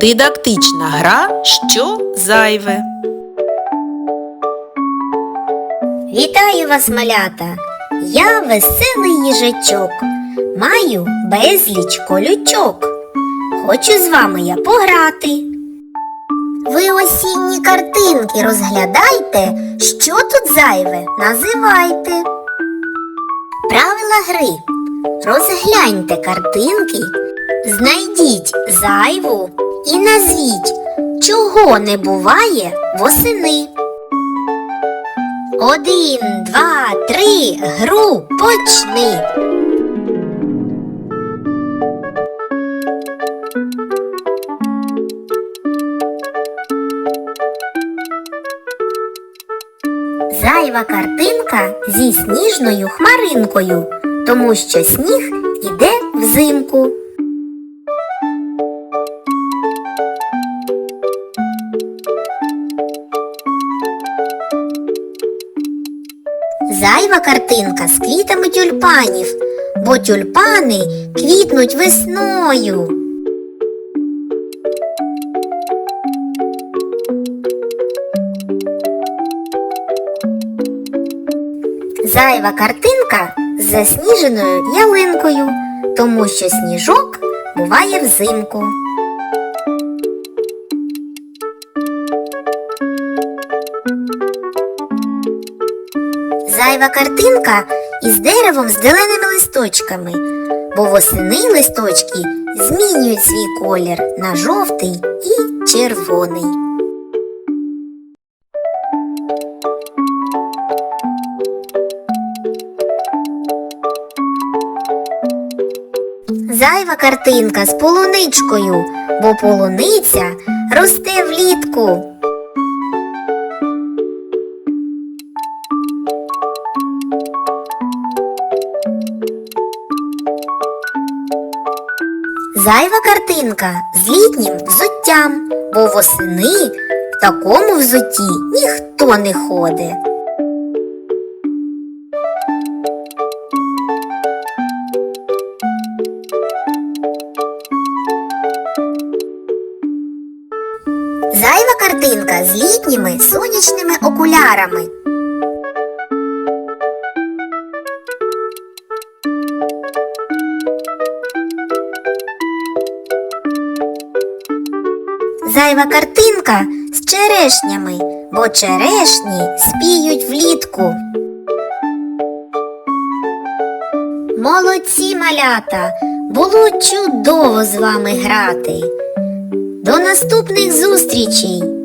Дидактична гра Що зайве. Вітаю вас, малята! Я веселий їжачок, маю безліч колючок. Хочу з вами я пограти. Ви осінні картинки розглядайте, що тут зайве, називайте. Правила гри. Розгляньте картинки, знайдіть зайву і назвіть, чого не буває восени. Один, два, три, гру почни. Зайва картинка зі сніжною хмаринкою, тому що сніг іде взимку. Зайва картинка з квітами тюльпанів, бо тюльпани квітнуть весною. Зайва картинка з засніженою ялинкою, тому що сніжок буває взимку. Зайва картинка із деревом з зеленими листочками, бо восени листочки змінюють свій колір на жовтий і червоний. Зайва картинка з полуничкою, бо полуниця росте влітку. Зайва картинка з літнім взуттям, бо восени в такому взутті ніхто не ходить. Зайва картинка з літніми сонячними окулярами. Зайва картинка з черешнями, бо черешні спіють влітку. Молодці малята! Було чудово з вами грати. До наступних зустрічей!